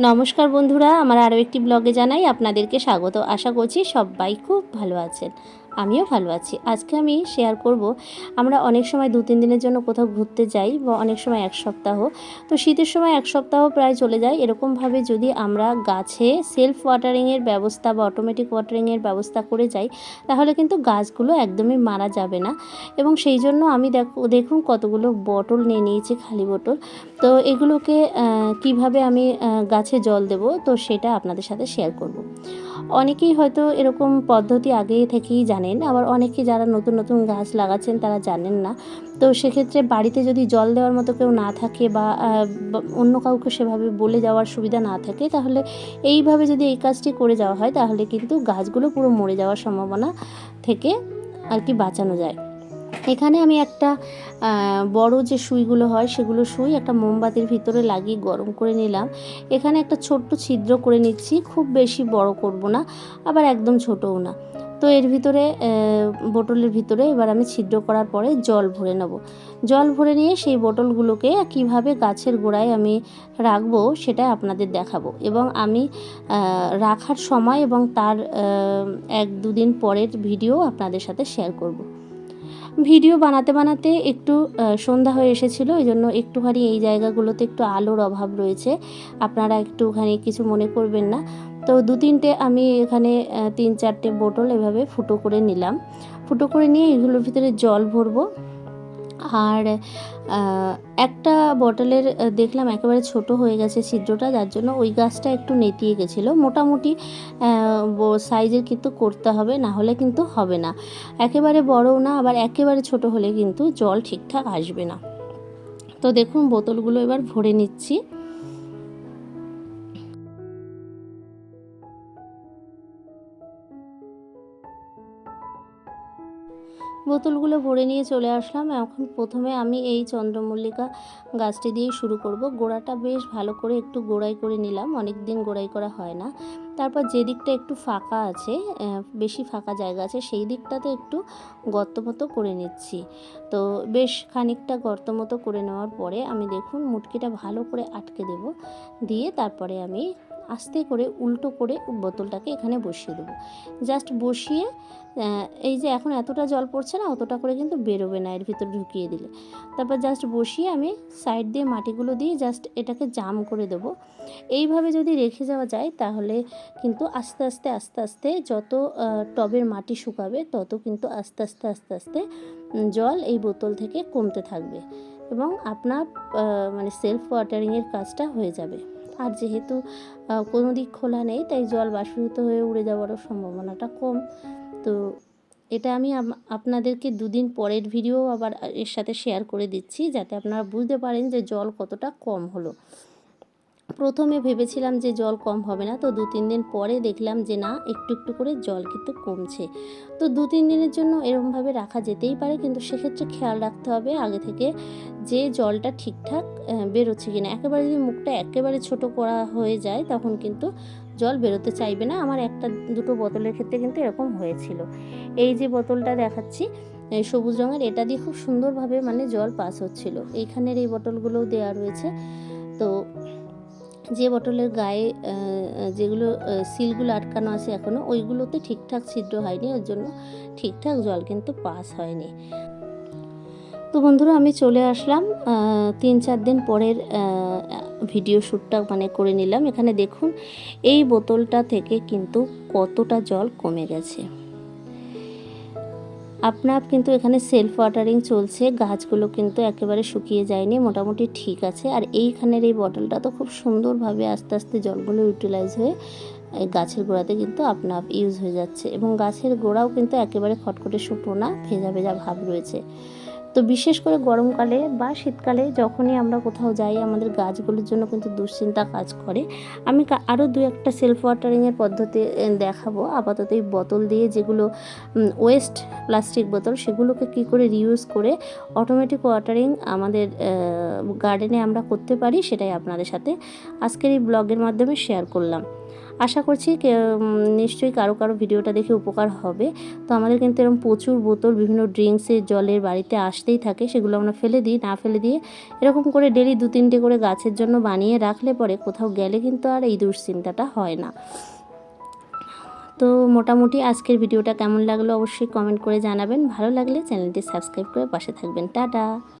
নমস্কার বন্ধুরা, আমার আরও একটি ব্লগে জানাই আপনাদেরকে স্বাগত। আশা করছি সবাই খুব ভালো আছেন। আমিও ভালো আছি। আজকে আমি শেয়ার করব, আমরা অনেক সময় দু তিন দিনের জন্য কোথাও ঘুরতে যাই বা অনেক সময় এক সপ্তাহ। তো শীতের সময় এক সপ্তাহ প্রায় চলে যায়। এরকমভাবে যদি আমরা গাছে সেলফ ওয়াটারিংয়ের ব্যবস্থা বা অটোমেটিক ওয়াটারিংয়ের ব্যবস্থা করে যাই, তাহলে কিন্তু গাছগুলো একদমই মারা যাবে না। এবং সেই জন্য আমি দেখো, দেখুন কতগুলো বটল নিয়ে নিয়েছি, খালি বোতল তো এগুলোকে কীভাবে আমি গাছে জল দেব, তো সেটা আপনাদের সাথে শেয়ার করব। অনেকেই হয়তো এরকম পদ্ধতি আগে থেকেই জানেন, আবার অনেকে যারা নতুন নতুন গাছ লাগাচ্ছেন তারা জানেন না তো সেক্ষেত্রে বাড়িতে যদি জল দেওয়ার মতো কেউ না থাকে বা অন্য কাউকে সেভাবে বলে যাওয়ার সুবিধা না থাকে, তাহলে এইভাবে যদি এই কাজটি করে যাওয়া হয়, তাহলে কিন্তু গাছগুলো পুরো মরে যাওয়ার সম্ভাবনা থেকে আর কি বাঁচানো যায় এখানে আমি একটা বড় যে সুইগুলো হয় সেগুলো সুই একটা মোমবাতির ভিতরে লাগিয়ে গরম করে নিলাম। এখানে একটা ছোট্ট ছিদ্র করে নিচ্ছি, খুব বেশি বড় করব না, আবার একদম ছোটও না। তো এর ভিতরে বোটলের ভিতরে এবার আমি ছিদ্র করার পরে জল ভরে নেব। জল ভরে নিয়ে সেই বোটলগুলোকে কীভাবে গাছের গোড়ায় আমি রাখব সেটা আপনাদের দেখাবো এবং আমি রাখার সময় এবং তার এক দুদিন পরের ভিডিও আপনাদের সাথে শেয়ার করব। ভিডিও বানাতে বানাতে একটু সন্ধ্যা হয়ে এসেছিল ওই জন্য একটুখানি এই জায়গাগুলোতে একটু আলোর অভাব রয়েছে। আপনারা একটুখানি কিছু মনে করবেন না। তো দু তিনটে আমি এখানে তিন চারটে বোটল এভাবে ফুটো করে নিলাম। ফুটো করে নিয়ে এগুলোর ভিতরে জল ভরবো। আর একটা বটলের দেখলাম একেবারে ছোট হয়ে গেছে ছিদ্রটা, যার জন্য ওই গাছটা একটু নেতিয়ে গেছিল। মোটামুটি সাইজের কিন্তু করতে হবে, না হলে কিন্তু হবে না। একেবারে বড়ও না, আবার একেবারে ছোট হলে কিন্তু জল ঠিকঠাক আসবে না। তো দেখুন, বোতলগুলো এবার ভরে নিচ্ছি। বোতলগুলো ভরে নিয়ে চলে আসলাম। এখন প্রথমে আমি এই চন্দ্রমল্লিকা গাছটি দিয়েই শুরু করব। গোড়াটা বেশ ভালো করে একটু গোড়াই করে নিলাম। অনেক দিন গোড়াই করা হয় না। তারপর যে দিকটা একটু ফাঁকা আছে বেশি ফাঁকা জায়গা আছে, সেই দিকটাতে একটু গর্ত মতো করে নিচ্ছি। তো বেশ খানিকটা গর্ত মতো করে নেওয়ার পরে আমি দেখুন, মুটকিটা ভালো করে আটকে দেব। দিয়ে তারপরে আমি আস্তে করে উল্টো করে বোতলটাকে এখানে বসিয়ে দেবো। জাস্ট বসিয়ে এই যে এখন এতটা জল পড়ছে না, অতটা করে কিন্তু বেরোবে না, এর ভিতর ঢুকিয়ে দিলে। তারপর জাস্ট বসিয়ে আমি সাইড দিয়ে মাটিগুলো দিয়ে জাস্ট এটাকে জাম করে দেবো। এইভাবে যদি রেখে যাওয়া যায়, তাহলে কিন্তু আস্তে আস্তে আস্তে আস্তে যত টবের মাটি শুকাবে, তত কিন্তু আস্তে আস্তে আস্তে আস্তে জল এই বোতল থেকে কমতে থাকবে এবং আপনার মানে সেলফ ওয়াটারিংয়ের কাজটা হয়ে যাবে। আর যেহেতু কোনো দিক খোলা নেই, তাই জল বাষ্পীভূত হয়ে উড়ে যাওয়ারও সম্ভাবনাটা কম। তো এটা আমি আপনাদেরকে দুদিন পরের ভিডিও আবার, এর সাথে শেয়ার করে দিচ্ছি, যাতে আপনারা বুঝতে পারেন যে জল কতটা কম হলো। প্রথমে ভেবেছিলাম যে জল কম হবে না, তো দু তিন দিন পরে দেখলাম যে না, একটু একটু করে জল কিন্তু কমছে। তো দু তিন দিনের জন্য এরকমভাবে রাখা যেতেই পারে, কিন্তু সেক্ষেত্রে খেয়াল রাখতে হবে আগে থেকে যে জলটা ঠিকঠাক বেরোচ্ছে কিনা। একেবারে যদি মুখটা একেবারে ছোট করা হয়ে যায়, তখন কিন্তু জল বেরোতে চাইবে না। আমার একটা দুটো বোতলের ক্ষেত্রে কিন্তু এরকম হয়েছিল। এই যে বোতলটা দেখাচ্ছি সবুজ রঙের, এটা দিয়ে খুব সুন্দরভাবে মানে জল পাস হচ্ছিল। এইখানের এই বোতলগুলোও দেওয়া রয়েছে। তো যে বোতলের গায়ে যেগুলো সিলগুলো আটকানো আছে এখনও ওইগুলোতে ঠিকঠাক ছিদ্র হয়নি, ওর জন্য ঠিকঠাক জল কিন্তু পাস হয়নি। তো বন্ধুরা, আমি চলে আসলাম তিন চার দিন পরের ভিডিও শ্যুটটা মানে করে নিলাম। এখানে দেখুন, এই বোতলটা থেকে কিন্তু কতটা জল কমে গেছে। আপনার কিন্তু এখানে সেলফ ওয়াটারিং চলছে, গাছগুলো কিন্তু একেবারে শুকিয়ে যায়নি, মোটামুটি ঠিক আছে। আর এইখানের এই বটলটা তো খুব সুন্দরভাবে আস্তে আস্তে জলগুলো ইউটিলাইজ হয়ে, এই গাছের গোড়াতে কিন্তু আপনা আপ ইউজ হয়ে যাচ্ছে। এবং গাছের গোড়াও কিন্তু একেবারে খটখটে শুকনো না, ভেজা ভেজা ভাব রয়েছে। তো বিশেষ করে গরমকালে বা শীতকালে যখনই আমরা কোথাও যাই, আমাদের গাছগুলোর জন্য কিন্তু দুশ্চিন্তা কাজ করে। আমি আরও দু একটা সেলফ ওয়াটারিংয়ের পদ্ধতি দেখাবো। আপাতত এই বোতল দিয়ে যেগুলো ওয়েস্ট প্লাস্টিক বোতল, সেগুলোকে কী করে রিউজ করে অটোমেটিক ওয়াটারিং আমাদের গার্ডেনে আমরা করতে পারি সেটাই আপনাদের সাথে আজকের এই ব্লগের মাধ্যমে শেয়ার করলাম। আশা করছি নিশ্চয়ই কারও কারও ভিডিওটা দেখে উপকার হবে। তো আমাদের কিন্তু এরকম প্রচুর বোতল, বিভিন্ন ড্রিঙ্কসের জলের বাড়িতে আসতেই থাকে, সেগুলো আমরা ফেলে দিই, না ফেলে দিয়ে এরকম করে ডেলি দু তিনটে করে গাছের জন্য বানিয়ে রাখলে পরে কোথাও গেলে কিন্তু আর এই দুশ্চিন্তাটা হয় না। তো মোটামুটি আজকের ভিডিওটা কেমন লাগল অবশ্যই কমেন্ট করে জানাবেন। ভালো লাগলে চ্যানেলটি সাবস্ক্রাইব করে পাশে থাকবেন। টাটা!